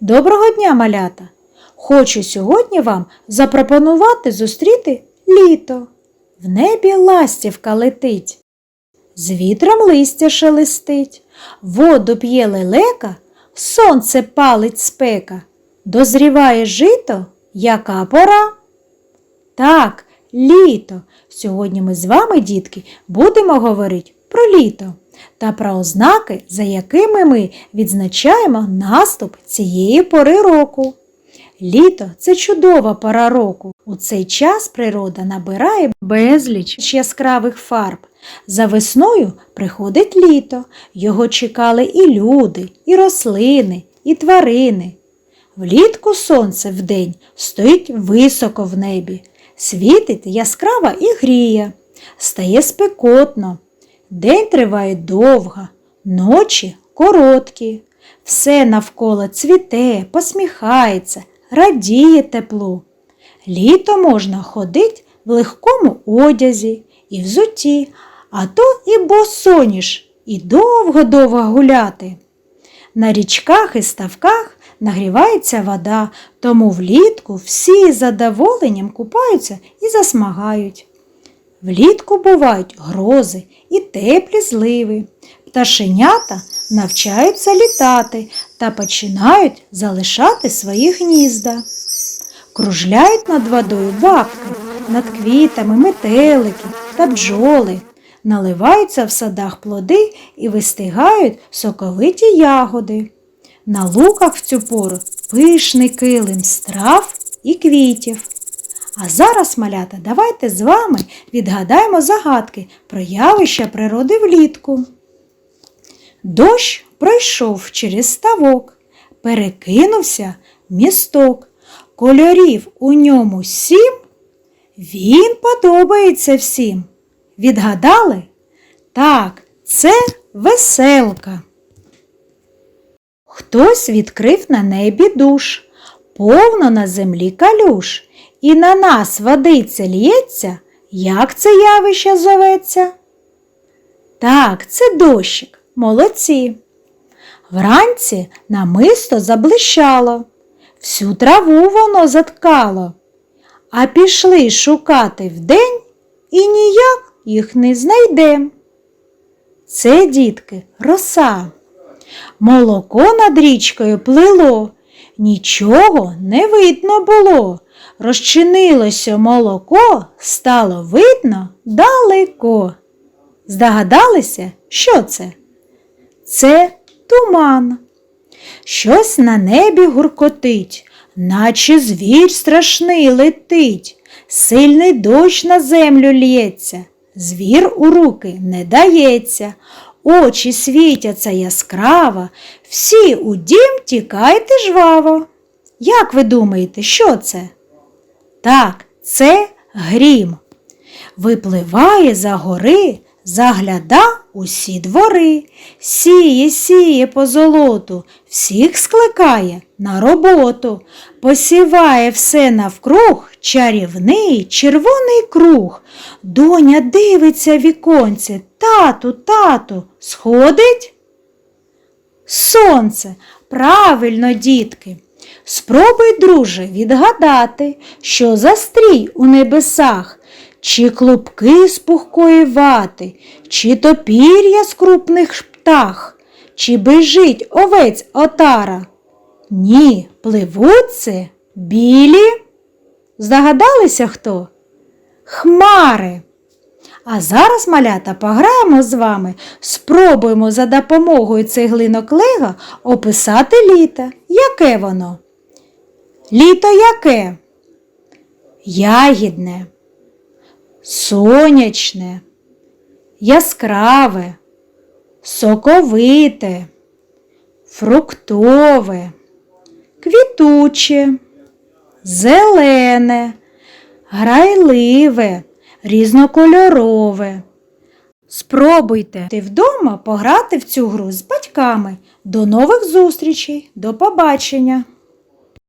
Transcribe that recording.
Доброго дня, малята! Хочу сьогодні вам запропонувати зустріти літо. В небі ластівка летить, з вітром листя шелестить, воду п'є лелека, сонце палить спека, дозріває жито, яка пора? Так, літо. Сьогодні ми з вами, дітки, будемо говорити про літо та про ознаки, за якими ми відзначаємо наступ цієї пори року. Літо це чудова пора року. У цей час природа набирає безліч яскравих фарб. За весною приходить літо. Його чекали і люди, і рослини, і тварини. Влітку сонце вдень стоїть високо в небі, світить яскраво і гріє, стає спекотно. День триває довго, ночі короткі. Все навколо цвіте, посміхається, радіє теплу. Літо можна ходить в легкому одязі і взуті, а то і босоніж, і довго-довго гуляти. На річках і ставках нагрівається вода, тому влітку всі задоволенням купаються і засмагають. Влітку бувають грози і теплі зливи. Пташенята навчаються літати та починають залишати свої гнізда. Кружляють над водою бабки, над квітами метелики та бджоли. Наливаються в садах плоди і вистигають соковиті ягоди. На луках в цю пору пишний килим з трав і квітів. А зараз, малята, давайте з вами відгадаємо загадки про явища природи влітку. Дощ пройшов через ставок, перекинувся місток, кольорів у ньому сім, він подобається всім. Відгадали? Так, це веселка. Хтось відкрив на небі душ, повно на землі калюш, і на нас водиця лється, як це явище зоветься? Так, це дощик, молодці. Вранці намисто заблищало, всю траву воно заткало, а пішли шукати вдень і ніяк їх не знайдем. Це, дітки, роса. Молоко над річкою плило, нічого не видно було. Розчинилося молоко, стало видно далеко. Здогадалися, що це? Це туман. Щось на небі гуркотить, наче звір страшний летить, сильний дощ на землю лється, звір у руки не дається, очі світяться яскраво, всі у дім тікайте жваво. Як ви думаєте, що це? Так, це грім. Випливає за гори, загляда усі двори, сіє, сіє по золоту, всіх скликає на роботу, посіває все навкруг, чарівний червоний круг. Доня дивиться в віконце, тату, тату, сходить? Сонце, правильно, дітки. Спробуй, друже, відгадати, що за стрій у небесах, чи клубки з пухкої вати, чи то пір'я з крупних птах, чи бежить овець отара. Ні, пливуть це білі. Здогадалися хто? Хмари. А зараз, малята, пограємо з вами, спробуємо за допомогою цеглинок Лего описати літо. Яке воно? Літо яке? Ягідне, сонячне, яскраве, соковите, фруктове, квітуче, зелене, грайливе, різнокольорове. Спробуйте ти вдома пограти в цю гру з батьками. До нових зустрічей, до побачення!